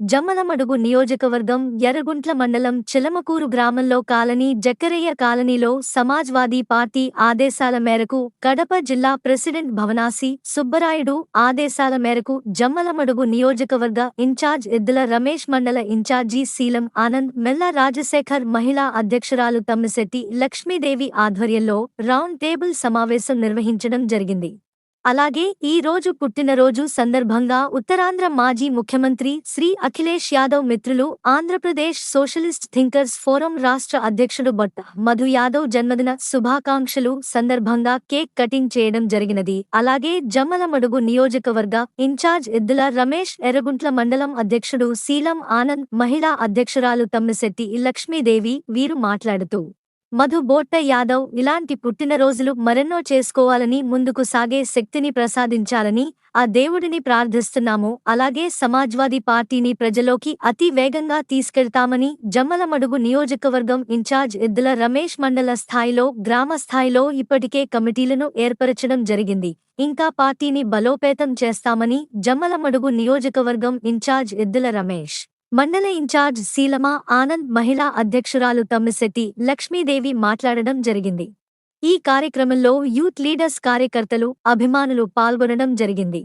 జమ్మలమడుగు నియోజకవర్గం ఎర్రగుంట్ల మండలం చిలమకూరు గ్రామంలో కాలనీ జక్కరయ్య కాలనీలో సమాజ్వాదీ పార్టీ ఆదేశాల మేరకు కడప జిల్లా ప్రెసిడెంట్ భవనాసి సుబ్బరాయుడు ఆదేశాల మేరకు జమ్మలమడుగు నియోజకవర్గ ఇన్ఛార్జ్ ఇద్దుల రమేష్ మండల ఇన్ఛార్జీ శీలం ఆనంద్ మెల్ల రాజశేఖర్ మహిళా అధ్యక్షురాలు తమ్మిశెట్టి లక్ష్మీదేవి ఆధ్వర్యంలో రౌండ్ టేబుల్ సమావేశం నిర్వహించడం జరిగింది. అలాగే ఈ రోజు పుట్టినరోజు సందర్భంగా ఉత్తరాంధ్ర మాజీ ముఖ్యమంత్రి శ్రీ అఖిలేష్ యాదవ్ మిత్రులు ఆంధ్రప్రదేశ్ సోషలిస్ట్ థింకర్స్ ఫోరం రాష్ట్ర అధ్యక్షుడు బొట్ట మధు యాదవ్ జన్మదిన శుభాకాంక్షలు సందర్భంగా కేక్ కటింగ్ చేయడం జరిగినది. అలాగే జమ్మలమడుగు నియోజకవర్గ ఇన్ఛార్జ్ ఎద్దుల రమేష్ ఎర్రగుంట్ల మండలం అధ్యక్షుడు శీలం ఆనంద్ మహిళా అధ్యక్షురాలు తమ్మిశెట్టి లక్ష్మీదేవి వీరు మాట్లాడుతూ మధు బోట్ట యాదవ్ ఇలాంటి పుట్టినరోజులు మరెన్నో చేసుకోవాలని ముందుకు సాగే శక్తిని ప్రసాదించాలని ఆ దేవుడిని ప్రార్థిస్తున్నాము. అలాగే సమాజ్వాదీ పార్టీని ప్రజలోకి అతి వేగంగా తీసుకెళ్తామని జమ్మలమడుగు నియోజకవర్గం ఇన్ఛార్జ్ ఎద్దుల రమేష్ మండల స్థాయిలో గ్రామ స్థాయిలో ఇప్పటికే కమిటీలను ఏర్పరచడం జరిగింది. ఇంకా పార్టీని బలోపేతం చేస్తామని జమ్మలమడుగు నియోజకవర్గం ఇన్ఛార్జ్ ఎద్దుల రమేష్ మండల ఇన్ఛార్జ్ శీలమా ఆనంద్ మహిళా అధ్యక్షురాలు తమ్మిశెట్టి లక్ష్మీదేవి మాట్లాడడం జరిగింది. ఈ కార్యక్రమంలో యూత్ లీడర్స్ కార్యకర్తలు అభిమానులు పాల్గొనడం జరిగింది.